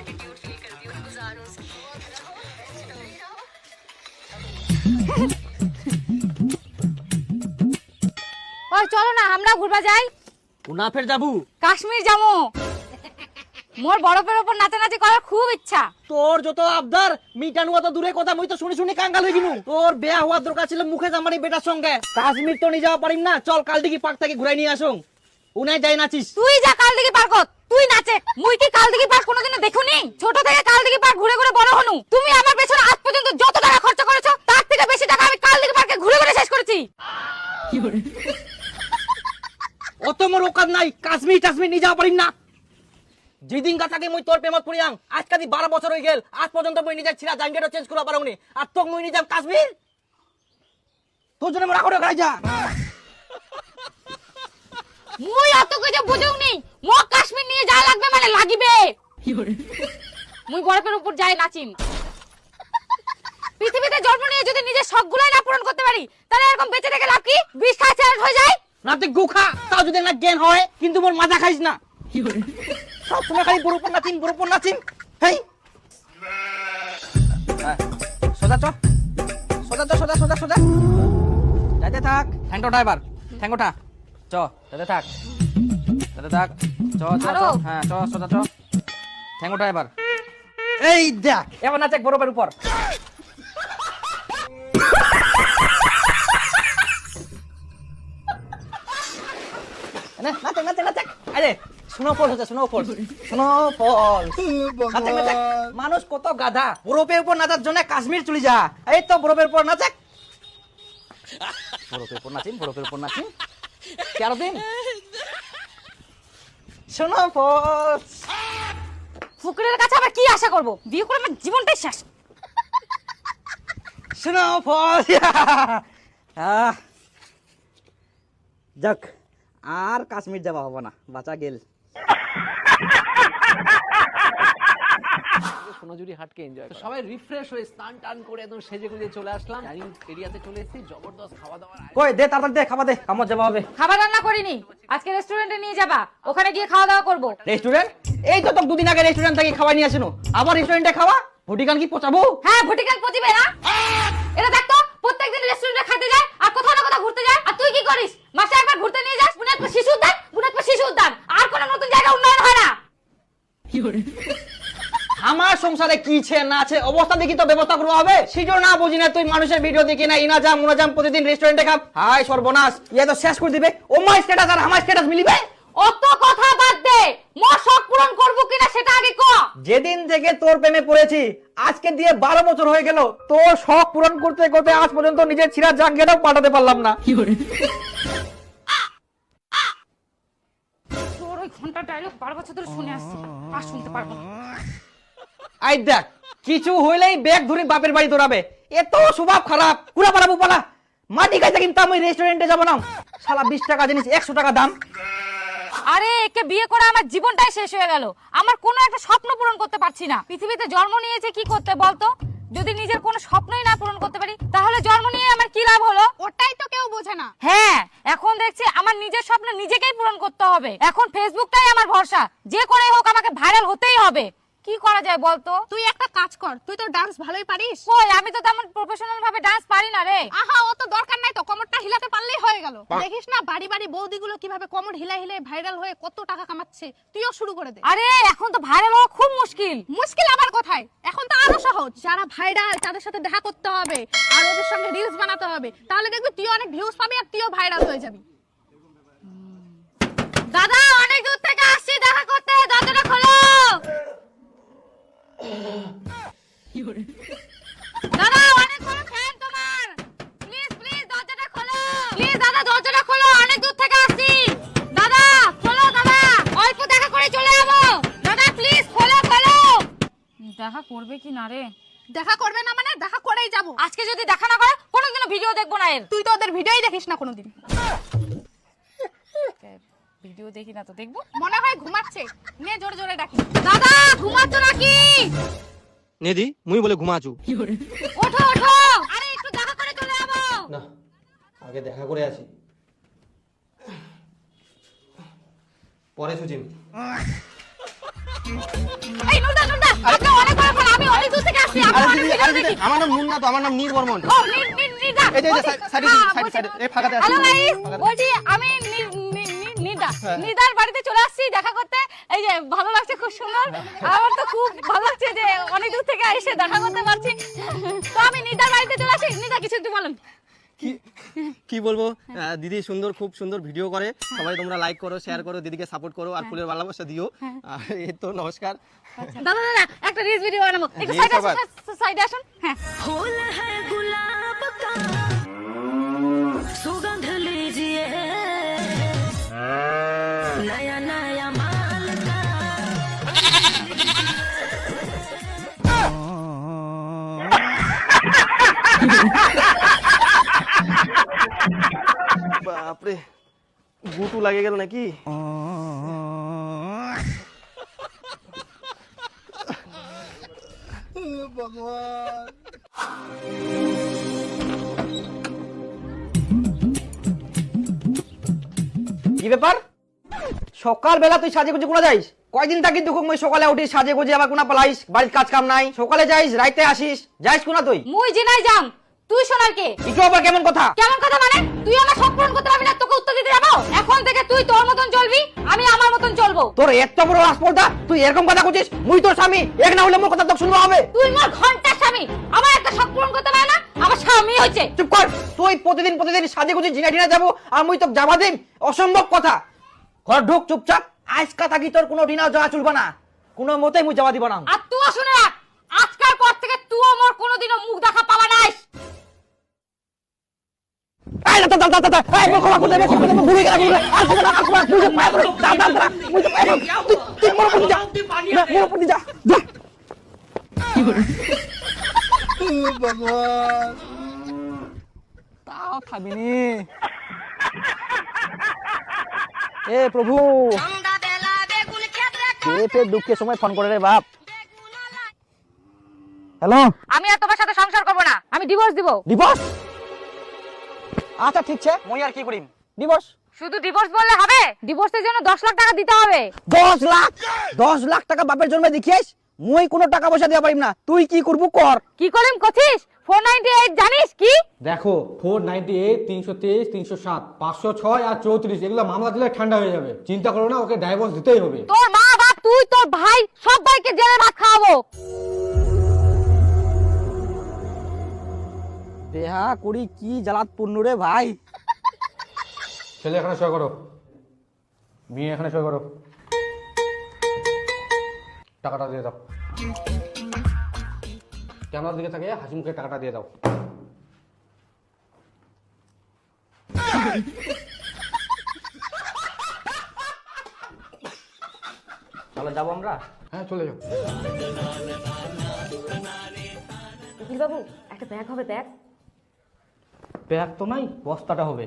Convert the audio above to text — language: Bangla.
एटीट्यूड फील करती हूँ गुजारो से ওই চলো না আমরা ঘুরবা যাই কোনা ফের যাবু কাশ্মীর যাবো মোর বরফের উপর নাচানাচি করার খুব ইচ্ছা তোর যত আবদার মিটানু তো দূরে কথা মুই তো শুনি শুনি কাঙ্গাল হয়ে গিনু তোর বেয়া হওয়ার দরকার ছিল মুখে জামারি বেটার সঙ্গে কাশ্মীর তো নিয়ে যাওয়া পারিম না চল কাল দিকে পার্ক থেকে ঘুরাই নিয়ে আসুন উনাই যাই নাচিস তুই যা কাল দিকে পার্ক তুই নাচে। মুই কি কাল দিকে পার্ক কোনোদিনও দেখুনি? ছোট থেকে কাল দিকে পার্ক ঘুরে ঘুরে বড় হনু। তুমি আমার পেছনে আজ পর্যন্ত যত টাকা খরচা করেছ, তার থেকে বেশি টাকা আমি কাল দিকে পার্কে ঘুরে ঘুরে শেষ করেছি। অত মোর ওকাত নাই, কাশ্মীর টাশ্মীর নিয়ে যাওয়া পারিম না। যেদিন কাছাকে মুই তোর প্রেমত পড়িয়াং আজ কাদি বারো বছর হয়ে গেল, আজ পর্যন্ত মুই নিজের ছিলা জাঙ্গেটও চেঞ্জ করা পারুনি আর তোক মুই নিয়ে যাম কাশ্মীর? তোর জন্য মোরা করে যা। মুই অত কিছু বুঝুক নি মো কাশ্মীর নিয়ে যা লাগবে মানে লাগিবে। মুই বরফের উপর যাই নাচিম। পৃথিবীতে জন্ম নিয়ে যদি নিজের শখগুলাই না পূরণ করতে পারি তাহলে এরকম বেঁচে থেকে লাভ কি? বিষ হয়ে যায়। না তুই গুখা তাও যদি না জ্ঞান হয় কিন্তু মোর মাথা খাইস না। সব সময় খালি বড় উপর নাচিম বড় উপর নাচিম। হেই। হ্যাঁ, সোজা চ। সোজা চ সোজা সোজা সোজা। যাইতে থাক ঠ্যাংটো ড্রাইভার ঠ্যাংটোটা চ থাক। যাইতে থাক। চ চ চ। হ্যাঁ চ সোজা চ ড্রাইভার এই দেখ। এবার নাচে বরফের উপর। না, আরে হচ্ছে মানুষ কত গাধা। বরফের উপর নাচার জন্য কাশ্মীর চলে যা। এই তো বরফের উপর নাচে। বরফের উপর নাচিম বরফের উপর নাচিম তেরো দিন? স্নোফল ফুকরের কাছে আবার কি আশা করব? বিয়ে করে আমার জীবনটাই শেষ। আহ, যাক আর কাশ্মীর যাওয়া হবে না বাঁচা গেল। সোনাঝুরি হাটকে এনজয় তো সবাই রিফ্রেশ হয়ে স্নান টান করে একদম সেজে গুজে চলে আসলাম। ডাইনিং এরিয়াতে চলে এসেছি জবরদস্ত খাওয়া আয়োজন। কই দে তাড়াতাড়ি দে খাবার দে আমার যাওয়া হবে। খাবার রান্না করিনি আজকে রেস্টুরেন্টে নিয়ে যাবা ওখানে গিয়ে খাওয়া দাওয়া করব। রেস্টুরেন্ট এই তো তোকে দুদিন আগে রেস্টুরেন্ট থেকে খাবার নিয়ে আসিনো। আবার রেস্টুরেন্টে খাওয়া? ভুটিকান কি পচাবো? হ্যাঁ ভটিকান পচিবে না। এটা দেখতো প্রত্যেকদিন রেস্টুরেন্টে খেতে যায় আর কোথাও না কোথাও ঘুরতে যায়। আর তুই কি করিস? মাসে একবার ঘুরতে নিয়ে যাস বুনাতপুর শিশু উদ্যান বুনাতপুর শিশু উদ্যান আর কোনো নতুন জায়গা উন্নয়ন হয় না। আমার সংসারে কি ছে না আছে অবস্থা দেখি তো ব্যবস্থা করব হবে। সেটাও না বুঝি না তুই মানুষের ভিডিও দেখি না ইনা যাম উনা যাম প্রতিদিন রেস্টুরেন্টে খাম। হাই সর্বনাশ ইয়ে তো শেষ করে দিবে। ও মাই স্ট্যাটাস আর আমার স্ট্যাটাস মিলিবে? অত কথা বাদ দে মোর শখ পূরণ করব কিনা সেটা আগে ক। যেদিন থেকে তোর প্রেমে পড়েছি আজকে দিয়ে বারো বছর হয়ে গেল তোর শখ পূরণ করতে করতে আজ পর্যন্ত নিজের ছিঁড়া জাঙ্গেটাও পাঠাতে পারলাম না। তোর ওই ঘণ্টা ডায়লগ বারো বছর ধরে শুনে আসছি আর শুনতে পারব না। আই দেখ কিছু হইলেই ব্যাগ ধরে বাপের বাড়ি দৌড়াবে। এত স্বভাব খারাপ। কুড়া পালাবো পালা। মাটি খাইতে কিন্তু আমি রেস্টুরেন্টে যাব না। সালা বিশ টাকা জিনিস একশো টাকা দাম। আরে একে বিয়ে করে আমার জীবনটাই শেষ হয়ে গেল। আমার কোনো একটা স্বপ্ন পূরণ করতে পারছি না। পৃথিবীতে জন্ম নিয়েছে কি করতে বলতো যদি নিজের কোনো স্বপ্নই না পূরণ করতে পারি তাহলে জন্ম নিয়ে আমার কি লাভ হলো? ওটাই তো কেউ বোঝে না। হ্যাঁ এখন দেখছি আমার নিজের স্বপ্ন নিজেকেই পূরণ করতে হবে। এখন ফেসবুকটাই আমার ভরসা। যে করে হোক আমাকে ভাইরাল হতেই হবে। কি করা যায় বলতো? তুই একটা কাজ কর তুই তো ডান্স ভালোই পারিস। কই আমি তো তেমন প্রফেশনাল ভাবে ডান্স পারি না রে। আহা অত দরকার নাই তো কোমরটা হিলাতে পারলেই হয়ে গেল। দেখিস না বাড়ি বাড়ি বৌদিগুলো কীভাবে কোমর হিলা হিলে ভাইরাল হয়ে কত টাকা কামাচ্ছে তুইও শুরু করে দে। আরে এখন তো ভাইরাল হওয়া খুব মুশকিল। মুশকিল আবার কোথায়? এখন তো আরও সহজ। যারা ভাইরাল তাদের সাথে দেখা করতে হবে আর ওদের সঙ্গে রিলস বানাতে হবে। তাহলে দেখবি তুই অনেক ভিউজ পাবি আর তুইও ভাইরাল হয়ে যাবি। দাদা অনেক দূর থেকে আসছি দেখা করতে দরজাটা খোলো দাদা অনেক বড় ফ্যান তোমার। প্লিজ প্লিজ দরজাটা খোলো। প্লিজ দাদা দরজাটা খোলো অনেক দূর থেকে আসছি। দাদা খোলো দাদা অল্প দেখা করে চলে যাব। দাদা প্লিজ খোলো খোলো। দেখা করবে কি না রে? দেখা করবে না মানে দেখা করেই যাব। আজকে যদি দেখা না করে কোনোদিনও ভিডিও দেখব না এর। তুই তো ওদের ভিডিওই দেখিস না কোনোদিন। ভিডিও দেখি না তো দেখব? মনে হয় ঘুমাচ্ছে। নে জোরে জোরে ডাকি। দাদা ঘুমাচ্ছ নাকি? নেদি মুই বলে ঘুমাচু ওঠো ওঠো! আরে একটু দেখা করে চলে যাব। না আগে দেখা করে আসি। পরে সুচিম এই নুরদা নুরদা আপনি অনেক বড় ফোন আমি অনেক দূর থেকে আসছি আমার নাম মুন্না তো আমার নাম নীর বর্মন। ও নি নি নিদা এই যে, সাইড- সাইডে সাইডে, এই ফাঁকাতে আসুন। Hello guys. বলছি আমি। নিদার বাড়িতে চলে আসছি দেখা করতে। এই যে ভালো লাগছে খুব সুন্দর। আমার তো খুব ভালো লাগছে যে অনেক দূর থেকে এসে দেখা করতে পারছি। তো আমি নিদার বাড়িতে চলে আসছি নিদা কিছু একটু বলুন। কি কি বলব? দিদি সুন্দর খুব সুন্দর ভিডিও করে। সবাই তোমরা লাইক করো শেয়ার করো দিদিকে সাপোর্ট করো আর ফুলের ভালোবাসা দিও। আর এই তো নমস্কার। দাদা দাদা একটা রিলস ভিডিও বানাবো। একটু সাইডে আসুন সাইডে আসুন। হ্যাঁ বাপরে গুটু লাগে গেল নাকি? কি ব্যাপার? সকাল বেলা তুই সাজে গুজে কোনা যাইস? কয়দিন থাকি দুঃখ মই সকালে উঠি সাজে গুজে আবার কোনা পালাইস? বাড়ির কাজ কাম নাই। সকালে যাইস রাইতে আসিস। যাইস কোনা তুই? মুই জিনাই যাম। তুই শোনার কে ইটো আবার কেমন কথা? কেমন কথা মানে? তুই আমার সব পূরণ করতে পারবি না তোকে উত্তর দিতে যাব? এখন থেকে তুই তোর মতন চলবি আমি আমার মতন চলবো। তোর এত বড় রাজপর্দা তুই এরকম কথা করছিস মুই তোর স্বামী এক না হলে মোর কথা তো শুনব হবে। তুই মোর ঘণ্টার স্বামী আমার একটা শখ পূরণ করতে পারে না আমার স্বামী হয়েছে। চুপ কর তুই প্রতিদিন প্রতিদিন সাজে গুজে জিনা টিনা যাব আর মুই তো যাবা দিম অসম্ভব কথা। ঘর ঢুক চুপচাপ আজকা থাকি তোর কোনো দিনা যাওয়া চলবে না। কোনো মতেই মুই যাওয়া দিব না। আর তুইও শুনে রাখ আজকাল পর থেকে তুইও মোর কোনোদিনও মুখ দেখা পাবা নাই তাও খাবিনি এ প্রভু। দুঃখের সময় ফোন করে রে বাপ। হ্যালো? আমি আর তোমার সাথে সংসার করব না। আমি ডিভোর্স দিব। ডিভোর্স আচ্ছা ঠিক আছে। মই আর কি করিম? ডিভোর্স শুধু ডিভোর্স বললে হবে? ডিভোর্সের জন্য দশ লাখ টাকা দিতে হবে। দশ লাখ? দশ লাখ টাকা বাপের জন্মে দেখিস মুই কোনো টাকা পয়সা দেওয়া পারিম না। তুই কি করব কর। কি করিম কথিস ফোর নাইনটি এইট জানিস কি? দেখো ফোর নাইনটি এইট তিনশো তেইশ তিনশো সাত পাঁচশো ছয় আর চৌত্রিশ এগুলো মামলা দিলে ঠান্ডা হয়ে যাবে। চিন্তা করো না ওকে ডাইভোর্স দিতেই হবে। তোর মা বাপ তুই তোর ভাই সবাইকে জেলে ভাত খাওয়াবো। দেহা করি কি জ্বালাত পূর্ণ রে ভাই। ছেলে এখানে সই করো। মেয়ে এখানে সই করো। টাকাটা দিয়ে দাও। ক্যামেরার দিকে থাকে হাসি মুখে টাকাটা দিয়ে দাও। তাহলে যাব আমরা? হ্যাঁ চলে যাও। বাবু একটা ব্যাগ হবে ব্যাগ ব্যাগ তো নাই বস্তাটা হবে।